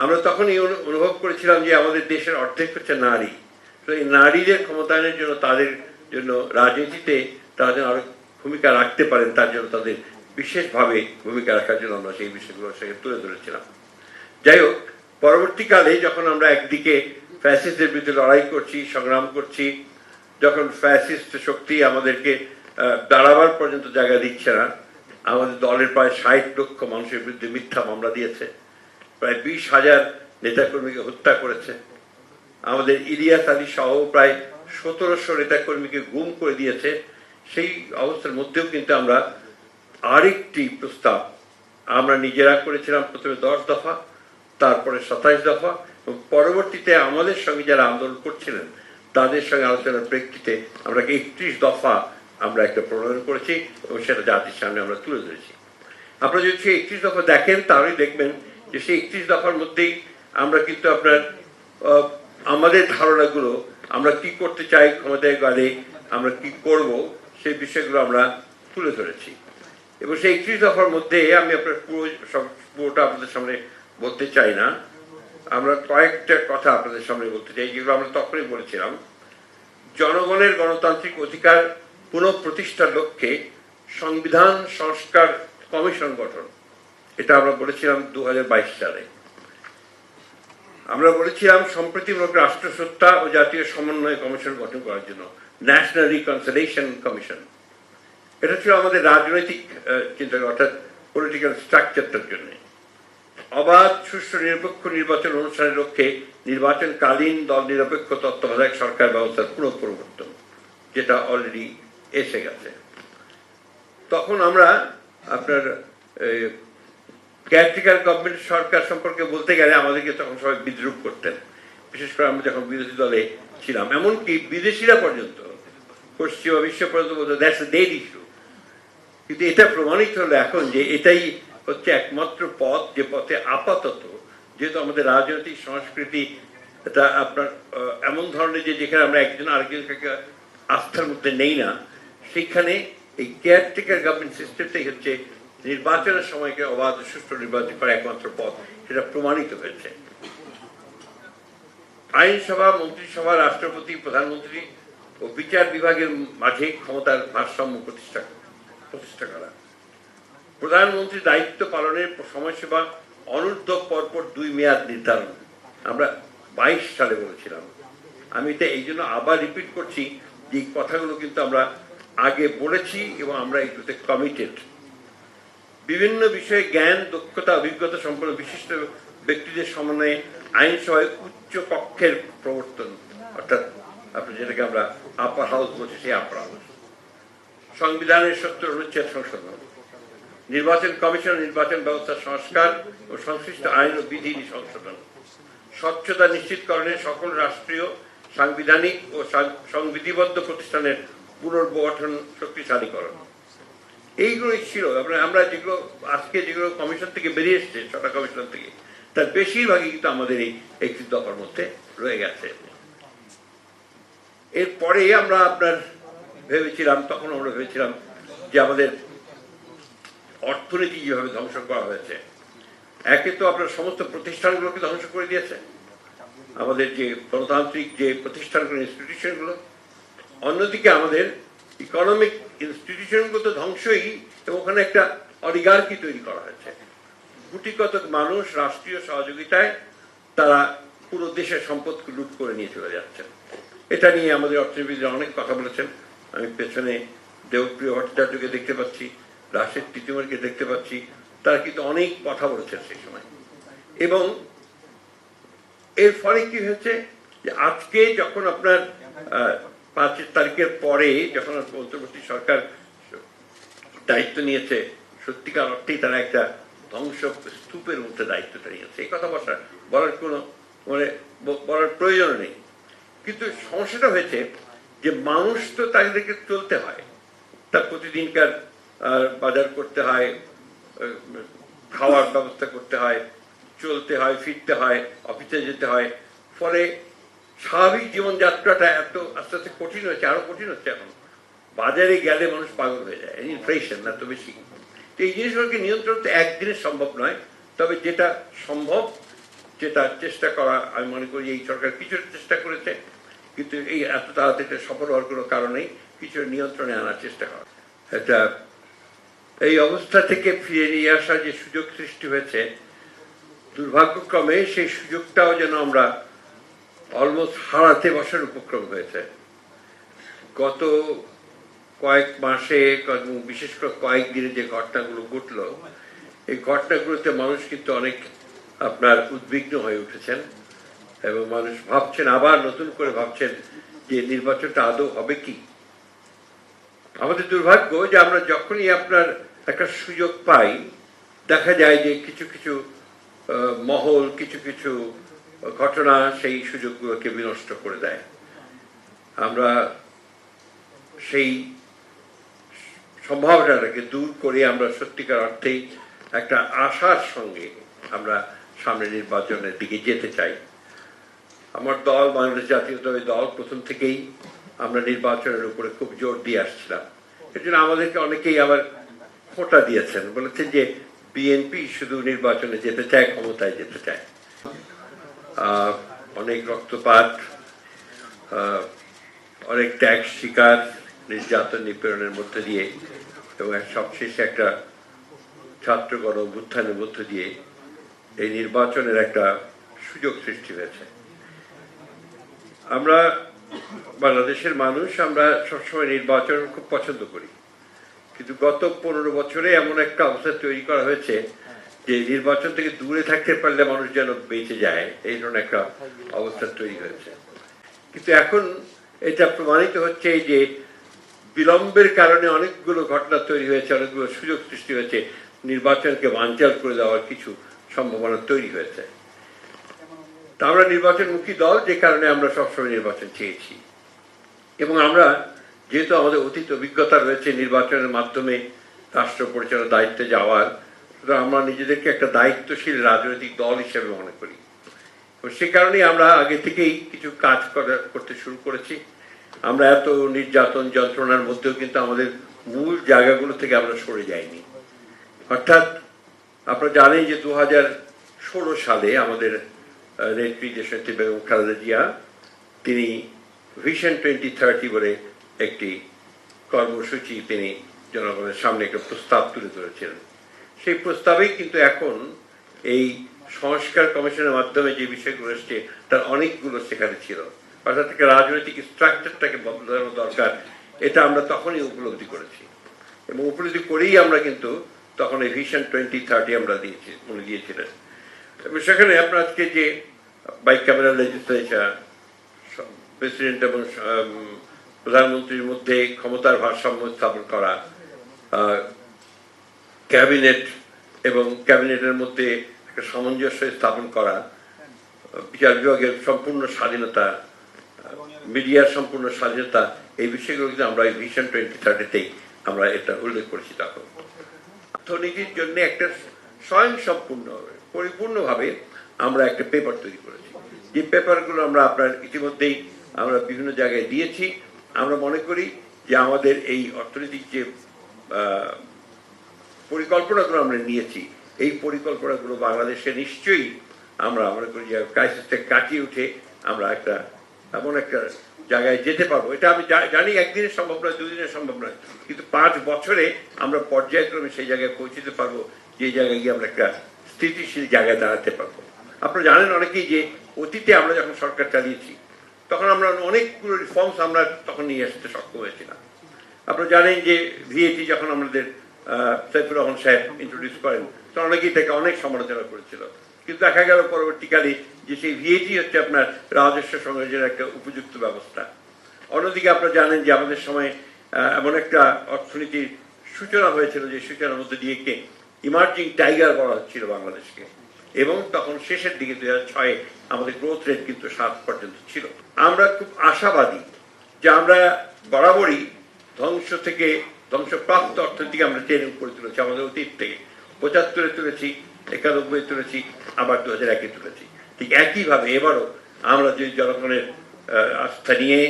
আমরা তখনই অনু- অনুভব করেছিলাম যে আমাদের দেশের অর্ধেক হচ্ছে নারী। তো এই নারীদের ক্ষমতায়নের জন্য তাদের জন্য রাজনীতিতে তারা যেন আরও ভূমিকা রাখতে পারেন, তার জন্য তাদের বিশেষভাবে ভূমিকা রাখার জন্য আমরা সেই বিষয়গুলো সেখানে তুলে ধরেছিলাম। যাই হোক, পরবর্তীকালে যখন আমরা একদিকে ফ্যাসিস্টের বিরুদ্ধে লড়াই করছি, সংগ্রাম করছি, যখন ফ্যাসিস্ট শক্তি আমাদেরকে দাঁড়াবার পর্যন্ত জায়গা দিচ্ছে না, আমাদের দলের প্রায় ষাট লক্ষ মানুষের বিরুদ্ধে মিথ্যা মামলা দিয়েছে। প্রায় বিশ হাজার নেতাকর্মীকে হত্যা করেছে। আমাদের ইলিয়াস আলী সহ প্রায় সতেরোশো নেতাকর্মীকে গুম করে দিয়েছে। সেই অবস্থার মধ্যেও কিন্তু আমরা আরেকটি প্রস্তাব আমরা নিজেরা করেছিলাম। প্রথমে দশ দফা, তারপরে সাতাইশ দফা এবং পরবর্তীতে আমাদের সঙ্গে যারা আন্দোলন করছিলেন, তাদের সঙ্গে আলোচনার প্রেক্ষিতে আমরা একত্রিশ দফা আমরা একটা প্রণয়ন করেছি এবং সেটা জাতির সামনে আমরা তুলে ধরেছি। আপনারা যদি সেই একত্রিশ দফা দেখেন, তাহলেই দেখবেন যে সেই একত্রিশ দফার মধ্যেই আমরা কিন্তু আপনার আমাদের ধারণাগুলো, আমরা কি করতে চাই ক্ষমতায় গেলে, আমরা কি করব, সেই বিষয়গুলো আমরা তুলে ধরেছি। এবং সেই একত্রিশ দফার মধ্যে আমি আপনার পুরো সব, পুরোটা আপনাদের সামনে বলতে চাই না। আমরা কয়েকটা কথা আপনাদের সামনে বলতে চাই, যেগুলো আমরা তখনই বলেছিলাম। জনগণের গণতান্ত্রিক অধিকার পুনঃপ্রতিষ্ঠার লক্ষ্যে সংবিধান সংস্কার কমিশন গঠন। এটা আমরা বলেছিলাম দু হাজার বাইশ সালে। আমরা বলেছিলাম সম্প্রতিমূলক রাষ্ট্রসত্তা ও জাতীয় সমন্বয় কমিশন গঠন করার জন্য ন্যাশনাল রিকনসিলেশন কমিশন এটা ছিল আমাদের রাজনৈতিক চিন্তা অর্থাৎ পলিটিক্যাল স্ট্রাকচারটার জন্য। অবাধ, সুষ্ঠু, নিরপেক্ষ নির্বাচন অনুষ্ঠানের লক্ষ্যে নির্বাচনকালীন দল নিরপেক্ষ তত্ত্বাবধায়ক সরকার ব্যবস্থার পুনঃ পরিবর্তন যেটা অলরেডি এসে গেছে। তখন আমরা আপনার কেয়ারটেকার গভর্নমেন্ট সরকার সম্পর্কে বলতে গেলে আমাদেরকে তখন সবাই বিদ্রুপ করতেন। বিশেষ করে আমরা যখন বিরোধী দলে ছিলাম, এমনকি বিদেশিরা পর্যন্ত, পশ্চিমা বিশ্ব পর্যন্ত বলতো দ্যাটস ডেড ইস্যু কিন্তু এটা প্রমাণিত হলো এখন যে এটাই হচ্ছে একমাত্র পথ, যে পথে আপাতত যেহেতু আমাদের রাজনৈতিক সংস্কৃতি এটা আপনার এমন ধরনের যে যেখানে আমরা একজন আরেকজনকে আস্থার মধ্যে নেই না, সেখানে এই কেয়ারটেকার গভর্নমেন্ট সিস্টেমটাই হচ্ছে নির্বাচনের সময়কে অবাধ, সুষ্ঠু নির্বাচন করা একমাত্র পথ সেটা প্রমাণিত হয়েছে। আইনসভা, মন্ত্রিসভা, রাষ্ট্রপতি, প্রধানমন্ত্রী ও বিচার বিভাগের মাঝে ক্ষমতার ভারসাম্য প্রতিষ্ঠা প্রতিষ্ঠা করা। প্রধানমন্ত্রী দায়িত্ব পালনের সময়সীমা অনূর্ধ্ব পরপর দুই মেয়াদ নির্ধারণ। আমরা বাইশ সালে বলেছিলাম। আমি এটা এই জন্য আবার রিপিট করছি যে কথাগুলো কিন্তু আমরা আগে বলেছি এবং আমরা এগুলোতে কমিটেড বিভিন্ন বিষয়ে জ্ঞান, দক্ষতা, অভিজ্ঞতা সম্পন্ন বিশিষ্ট ব্যক্তিদের সমন্বয়ে আইনসভায় উচ্চ কক্ষের প্রবর্তন। অর্থাৎ আপনি যেটাকে আমরা আপার হাউস বলছি, সেই আপার হাউস সংবিধানের সত্তর অনুচ্ছেদ সংশোধন। নির্বাচন কমিশন নির্বাচন ব্যবস্থার সংস্কার ও সংশ্লিষ্ট আইন ও বিধি সংশোধন। স্বচ্ছতা নিশ্চিতকরণে সকল রাষ্ট্রীয়, সাংবিধানিক ও সংবিধিবদ্ধ প্রতিষ্ঠানের পুনর্গঠন শক্তিশালীকরণ। এইগুলোই ছিল। আমরা আমরা যেগুলো, আজকে যেগুলো কমিশন থেকে বেরিয়ে এসছে, ছটা কমিশন থেকে, তার বেশিরভাগই কিন্তু আমাদের এই একটি দফার মধ্যে রয়ে গেছে। এরপরে আমরা আপনার ভেবেছিলাম, তখন আমরা ভেবেছিলাম যে আমাদের অর্থনীতি যেভাবে ধ্বংস করা হয়েছে, একে তো আপনার সমস্ত প্রতিষ্ঠানগুলোকে ধ্বংস করে দিয়েছে। আমাদের যে গণতান্ত্রিক যে প্রতিষ্ঠানগুলো ইনস্টিটিউশনগুলো অন্যদিকে আমাদের ইকোনমিক ইনস্টিটিউশনগুলো তো ধ্বংসই ওখানে একটা অলিগার্কি তৈরি করা হয়েছে। গুটি কতক মানুষ রাষ্ট্রীয় সহযোগিতায় তারা পুরো দেশের সম্পদকে লুট করে নিয়ে চলে যাচ্ছেন এটা নিয়ে আমাদের অর্থনীতিবিদরা অনেক কথা বলেছেন। আমি পেছনে দেবপ্রিয় ভট্টাচার্যকে দেখতে পাচ্ছি, রাশেদ তিতুমারকে দেখতে পাচ্ছি, তারা কিন্তু অনেক কথা বলেছেন সেই সময়। এবং এর ফলে কি হয়েছে যে আজকে যখন আপনার পাঁচ তারিখের পরে যখন অন্তর্বর্তী সরকার দায়িত্ব নিয়েছে, সত্যিকার অর্থেই তারা একটা ধ্বংস স্তূপের মধ্যে দায়িত্বটা নিয়েছে এই কথা বসার বলার কোনো মানে বলার প্রয়োজন নেই। কিন্তু সমস্যাটা হয়েছে যে মানুষ তো তাদেরকে চলতে হয়। তার প্রতিদিনকার বাজার করতে হয় খাওয়ার ব্যবস্থা করতে হয়, চলতে হয়, ফিরতে হয়, অফিসে যেতে হয়। ফলে স্বাভাবিক জীবনযাত্রাটা এত আস্তে আস্তে কঠিন হচ্ছে আরও কঠিন হচ্ছে এখন। বাজারে গেলে মানুষ পাগল হয়ে যায় ইনফ্লেশন এত বেশি। তো এই জিনিসগুলোকে নিয়ন্ত্রণ তো একদিনে সম্ভব নয়, তবে যেটা সম্ভব, যেটা চেষ্টা করা, আমি মনে করি এই সরকার কিছুটা চেষ্টা করেছে, কিন্তু এই এত তাড়াতাড়ি সফল হওয়ার কোনো কারণেই কিছু নিয়ন্ত্রণে আনার চেষ্টা করা। এটা এই অবস্থা থেকে ফিরে নিয়ে আসার যে সুযোগ সৃষ্টি হয়েছে, দুর্ভাগ্যক্রমে সেই সুযোগটাও যেন আমরা অলমোস্ট হারাতে বসার উপক্রম হয়েছে। গত কয়েক মাসে, বিশেষ করে কয়েক দিনে যে ঘটনাগুলো ঘটলো, এই ঘটনাগুলোতে মানুষ কিন্তু অনেক আপনার উদ্বিগ্ন হয়ে উঠেছেন এবং মানুষ ভাবছেন, আবার নতুন করে ভাবছেন যে নির্বাচনটা আদৌ হবে কি? আমাদের দুর্ভাগ্য যে আমরা যখনই আপনার একটা সুযোগ পাই, দেখা যায় যে কিছু কিছু মহল, কিছু কিছু ঘটনা সেই সুযোগগুলোকে বিনষ্ট করে দেয়। আমরা সেই সম্ভাবনাটাকে দূর করে আমরা সত্যিকার অর্থেই একটা আশার সঙ্গে আমরা সামনে নির্বাচনের দিকে যেতে চাই। আমার দল, বাংলাদেশ জাতীয়তাবাদী দল প্রথম থেকেই আমরা নির্বাচনের উপরে খুব জোর দিয়ে আসছিলাম। এর জন্য আমাদেরকে অনেকেই আবার খোটা দিয়েছেন। বলেছেন যে বিএনপি শুধু নির্বাচনে যেতে চায়, ক্ষমতায় যেতে চায়। অনেক রক্তপাত অনেক ত্যাগ শিকার, নির্যাতন নিপীড়নের মধ্যে দিয়ে এবং সবশেষে একটা ছাত্র গণ অভ্যুত্থানের মধ্য দিয়ে এই নির্বাচনের একটা সুযোগ সৃষ্টি হয়েছে। আমরা বাংলাদেশের মানুষ, আমরা সবসময় নির্বাচন খুব পছন্দ করি। কিন্তু গত পনেরো বছরে এমন একটা অবস্থা তৈরি করা হয়েছে যে নির্বাচন থেকে দূরে থাকতে পারলে মানুষ যেন বেঁচে যায়, এই ধরনের একটা অবস্থা তৈরি হয়েছে। কিন্তু এখন এটা প্রমাণিত হচ্ছে যে বিলম্বের কারণে অনেকগুলো ঘটনা তৈরি হয়েছে, অনেকগুলো সুযোগ সৃষ্টি হয়েছে, নির্বাচনকে বানচাল করে দেওয়ার কিছু সম্ভাবনা তৈরি হয়েছে। তা আমরা নির্বাচনমুখী দল, যে কারণে আমরা সবসময় নির্বাচন চেয়েছি। এবং আমরা যেহেতু আমাদের অতীত অভিজ্ঞতা রয়েছে নির্বাচনের মাধ্যমে, রাষ্ট্র পরিচালনার দায়িত্বে যাওয়ার সুতরাং আমরা নিজেদেরকে একটা দায়িত্বশীল রাজনৈতিক দল হিসেবে মনে করি। সে কারণেই আমরা আগে থেকেই কিছু কাজ করা- করতে শুরু করেছি। আমরা এত নির্যাতন যন্ত্রণার মধ্যেও কিন্তু আমাদের মূল জায়গাগুলো থেকে আমরা সরে যাইনি। অর্থাৎ আপনারা জানেন যে দু হাজার ষোলো সালে আমাদের নেত্রী দেশনেত্রী বেগম খালেদা জিয়া, তিনি ভিশন টোয়েন্টি থার্টি বলে একটি কর্মসূচি তিনি জনগণের সামনে একটা প্রস্তাব তুলে ধরেছিলেন। সেই প্রস্তাবেই কিন্তু এখন এই সংস্কার কমিশনের মাধ্যমে যে বিষয়গুলো এসছে, তার অনেকগুলো সেখানে ছিল। অর্থাৎ থেকে রাজনৈতিক স্ট্রাকচারটাকে বদলানো দরকার, এটা আমরা তখনই উপলব্ধি করেছি। এবং উপলব্ধি করেই আমরা কিন্তু তখন এই ভিশন টোয়েন্টি থার্টি আমরা দিয়েছি, উনি দিয়েছিলেন। সেখানে আপনার আজকে যে বাইক ক্যামেরা লেজিসলেচার প্রেসিডেন্ট এবং প্রধানমন্ত্রীর মধ্যে ক্ষমতার ভারসাম্য স্থাপন করা ক্যাবিনেট এবং ক্যাবিনেটের মধ্যে একটা সামঞ্জস্য স্থাপন করা, বিচার বিভাগের সম্পূর্ণ স্বাধীনতা, মিডিয়ার সম্পূর্ণ স্বাধীনতা, এই বিষয়গুলো কিন্তু আমরা এই ভিশন টোয়েন্টি থার্টিতেই আমরা এটা উল্লেখ করেছি তখন। অর্থনীতির জন্য একটা স্বয়ং সম্পূর্ণ পরিপূর্ণভাবে আমরা একটা পেপার তৈরি করেছি। যে পেপারগুলো আমরা আপনার ইতিমধ্যেই আমরা বিভিন্ন জায়গায় দিয়েছি। আমরা মনে করি যে আমাদের এই অর্থনৈতিক যে পরিকল্পনাগুলো আমরা নিয়েছি। এই পরিকল্পনাগুলো বাংলাদেশে নিশ্চয়ই আমরা মনে করি যে ক্রাইসিসটা কাটিয়ে উঠে আমরা একটা, এমন একটা জায়গায় যেতে পারব। এটা আমি জানি একদিনের সম্ভব নয়, দুদিনের সম্ভব নয়। কিন্তু পাঁচ বছরে আমরা পর্যায়ক্রমে সেই জায়গায় পৌঁছতে পারব, যে জায়গায় গিয়ে আমরা একটা স্থিতিশীল জায়গায় দাঁড়াতে পারব। আপনারা জানেন অনেকেই যে অতীতে আমরা যখন সরকার চালিয়েছি, তখন আমরা অনেকগুলো রিফর্মস আমরা তখন নিয়ে আসতে সক্ষম হয়েছিলাম। আপনারা জানেন যে ভিএটি যখন আমাদের সাইফুর রহমান সাহেব ইন্ট্রোডিউস করেন। তখন অনেকেই তাকে অনেক সমালোচনা করেছিল। কিন্তু দেখা গেল পরবর্তীকালে যে সেই ভিএটি হচ্ছে আপনার রাজস্ব সংগ্রহের একটা উপযুক্ত ব্যবস্থা। অন্যদিকে আপনারা জানেন যে আমাদের সময় এমন একটা অর্থনীতির সূচনা হয়েছিল যে সূচনার মধ্যে দিয়ে কে? ইমার্জিং টাইগার বলা হচ্ছিল বাংলাদেশকে। এবং তখন শেষের দিকে দুই হাজার ছয়ে আমাদের গ্রোথ রেট কিন্তু সাত পর্যন্ত ছিল। আমরা খুব আশাবাদী যে আমরা বরাবরই ধ্বংস থেকে ধ্বংসপ্রাপ্ত অর্থনীতিকে আমরা টেনে করে তুলেছি, আমাদের অতীত থেকে পঁচাত্তরে তুলেছি, একানব্বই তুলেছি, আবার দু হাজার একে তুলেছি। ঠিক একইভাবে এবারও আমরা যদি জনগণের আস্থা নিয়ে